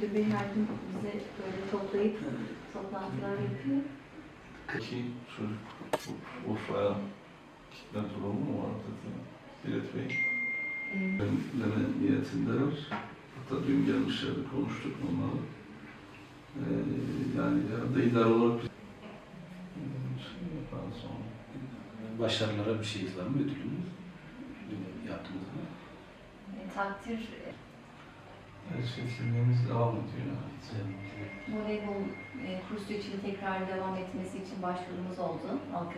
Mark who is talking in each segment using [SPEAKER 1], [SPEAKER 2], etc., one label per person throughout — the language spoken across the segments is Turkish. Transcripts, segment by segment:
[SPEAKER 1] Müdür Bey her gün bize böyle toplayıp toplantılar yapıyor.
[SPEAKER 2] Peki çocuk Ur- Urfa'ya gitme durumu mu var dedi Bilet Bey.
[SPEAKER 1] Ee,
[SPEAKER 2] Benimle niyetindeler. Hatta dün gelmişlerdi konuştuk onlarla. Ee, yani herhalde idare olarak biz yaparız sonra.
[SPEAKER 3] Başarılara bir şey? Dün yaptığınız mı?
[SPEAKER 1] e, takdir
[SPEAKER 2] silmemiz devam ediyor.
[SPEAKER 1] Voleybol e, kursu için tekrar devam etmesi için başvurumuz oldu. Halk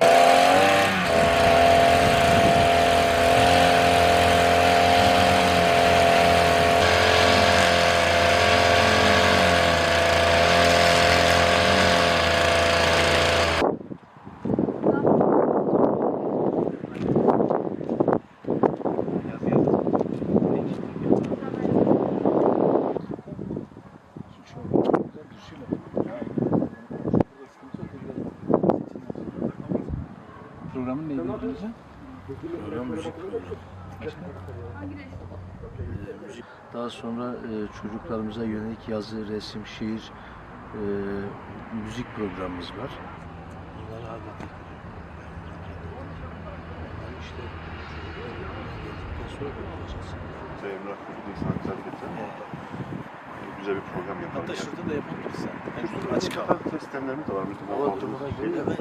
[SPEAKER 3] Programın neydi hocam?
[SPEAKER 4] Daha sonra e, çocuklarımıza yönelik yazı, resim, şiir, e, müzik programımız var. Bunları. Bunları işte sonra göreceğiz.
[SPEAKER 5] Emrah Çocuk İnsan Hareketi güzel bir program yapalım.
[SPEAKER 3] Hatta şurada da yapabiliriz.
[SPEAKER 5] Şurada açık hava sistemlerimiz de var.
[SPEAKER 4] Göre evet.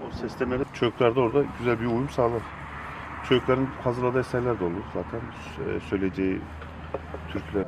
[SPEAKER 5] O sistemleri çocuklar da orada güzel bir uyum sağlar. Çocukların hazırladığı eserler de olur zaten. Sö- Söyleyeceği türküler.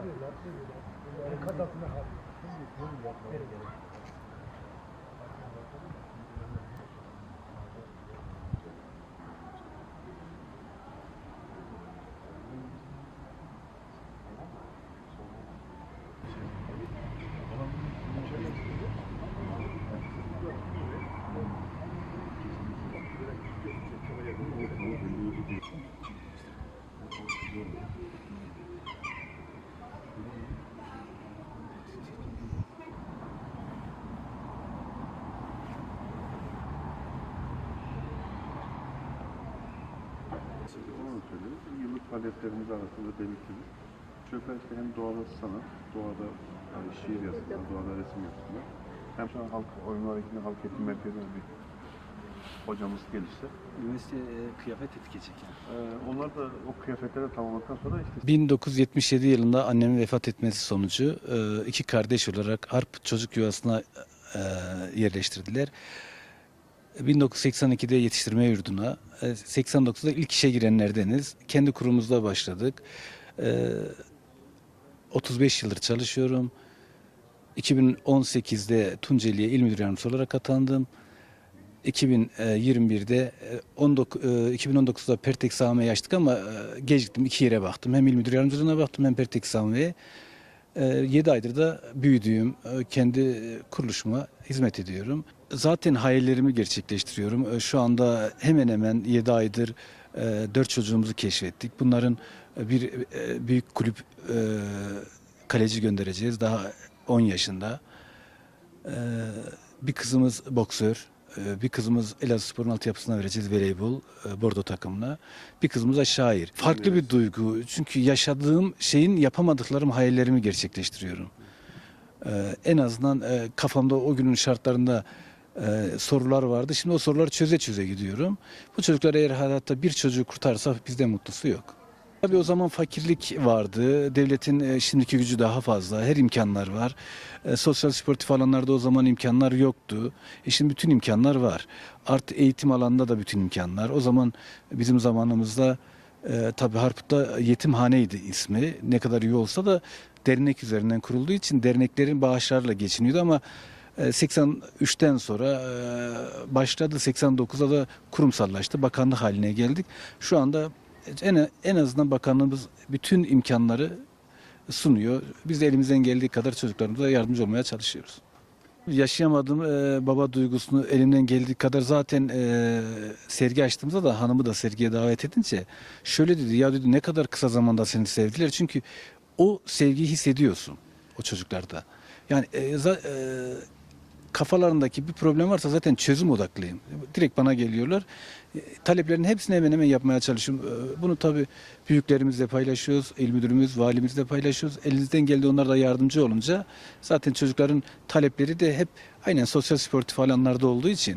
[SPEAKER 5] Onu söylüyoruz. Yıllık faaliyetlerimiz arasında. Çocuklar işte hem doğada sanat, doğada yani şiir yazsınlar, doğada resim yapsınlar. Hem şu an halk oyunlar eğitimi halk eğitim merkezinde bir hocamız gelirse.
[SPEAKER 3] Üniversite e, kıyafet etikecek yani.
[SPEAKER 5] Ee, onlar da o kıyafetleri tamamladıktan sonra işte
[SPEAKER 6] 1977 yılında annemin vefat etmesi sonucu e, iki kardeş olarak Harp Çocuk Yuvası'na e, yerleştirdiler. 1982'de yetiştirme yurduna, e, 89'da ilk işe girenlerdeniz. Kendi kurumumuzda başladık. E, 35 yıldır çalışıyorum. 2018'de Tunceli'ye il müdür yardımcısı olarak atandım. 2021'de e, 19, e, 2019'da Pertek Sami'yi açtık ama e, geciktim. iki yere baktım. Hem il müdür yardımcılığına baktım hem Pertek Sami'ye. 7 aydır da büyüdüğüm e, kendi kuruluşuma hizmet ediyorum. Zaten hayallerimi gerçekleştiriyorum. E, Şu anda hemen hemen 7 aydır 4 çocuğumuzu keşfettik. Bunların e, bir e, büyük kulüp e, kaleci göndereceğiz. Daha 10 yaşında. E, Bir kızımız boksör. e, Bir kızımız Elazığspor'un altyapısına vereceğiz voleybol, e, bordo takımına. Bir kızımız da şair. Farklı bir duygu. Çünkü yaşadığım şeyin yapamadıklarım hayallerimi gerçekleştiriyorum. E, En azından e, kafamda o günün şartlarında e, sorular vardı. Şimdi o soruları çöze çöze gidiyorum. Bu çocuklar eğer hayatta bir çocuğu kurtarsa bizden mutlusu yok. Tabii o zaman fakirlik vardı. Devletin e, şimdiki gücü daha fazla. Her imkanlar var. E, sosyal sportif alanlarda o zaman imkanlar yoktu. E şimdi bütün imkanlar var. Artı eğitim alanında da bütün imkanlar. O zaman bizim zamanımızda e, tabii Harput'ta yetimhaneydi ismi. Ne kadar iyi olsa da dernek üzerinden kurulduğu için derneklerin bağışlarla geçiniyordu ama 83'ten sonra e, başladı. 89'da da kurumsallaştı. Bakanlık haline geldik. Şu anda en, en azından bakanlığımız bütün imkanları sunuyor. Biz de elimizden geldiği kadar çocuklarımıza yardımcı olmaya çalışıyoruz. Yaşayamadığım e, baba duygusunu elimden geldiği kadar zaten e, sergi açtığımızda da hanımı da sergiye davet edince şöyle dedi ya dedi ne kadar kısa zamanda seni sevdiler çünkü o sevgiyi hissediyorsun o çocuklarda. Yani e, za- e, kafalarındaki bir problem varsa zaten çözüm odaklıyım. Direkt bana geliyorlar. E, Taleplerin hepsini hemen hemen yapmaya çalışıyorum. E, Bunu tabii büyüklerimizle paylaşıyoruz, il müdürümüz, valimizle paylaşıyoruz. Elinizden geldi onlar da yardımcı olunca zaten çocukların talepleri de hep aynen sosyal sportif alanlarda olduğu için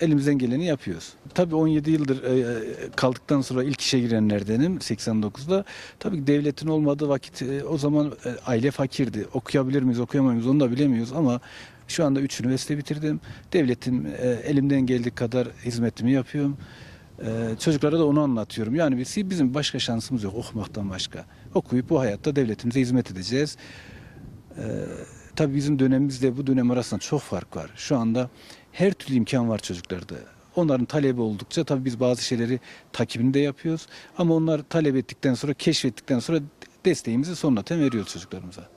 [SPEAKER 6] elimizden geleni yapıyoruz. Tabii 17 yıldır e, kaldıktan sonra ilk işe girenlerdenim 89'da. Tabii devletin olmadığı vakit e, o zaman e, aile fakirdi. Okuyabilir miyiz, okuyamıyor muyuz onu da bilemiyoruz ama şu anda 3 üniversite bitirdim. Devletin e, elimden geldiği kadar hizmetimi yapıyorum. E, çocuklara da onu anlatıyorum. Yani biz, bizim başka şansımız yok okumaktan başka. Okuyup bu hayatta devletimize hizmet edeceğiz. E, tabii bizim dönemimizle bu dönem arasında çok fark var. Şu anda her türlü imkan var çocuklarda. Onların talebi oldukça tabii biz bazı şeyleri takibini de yapıyoruz. Ama onlar talep ettikten sonra, keşfettikten sonra desteğimizi sonradan veriyoruz çocuklarımıza.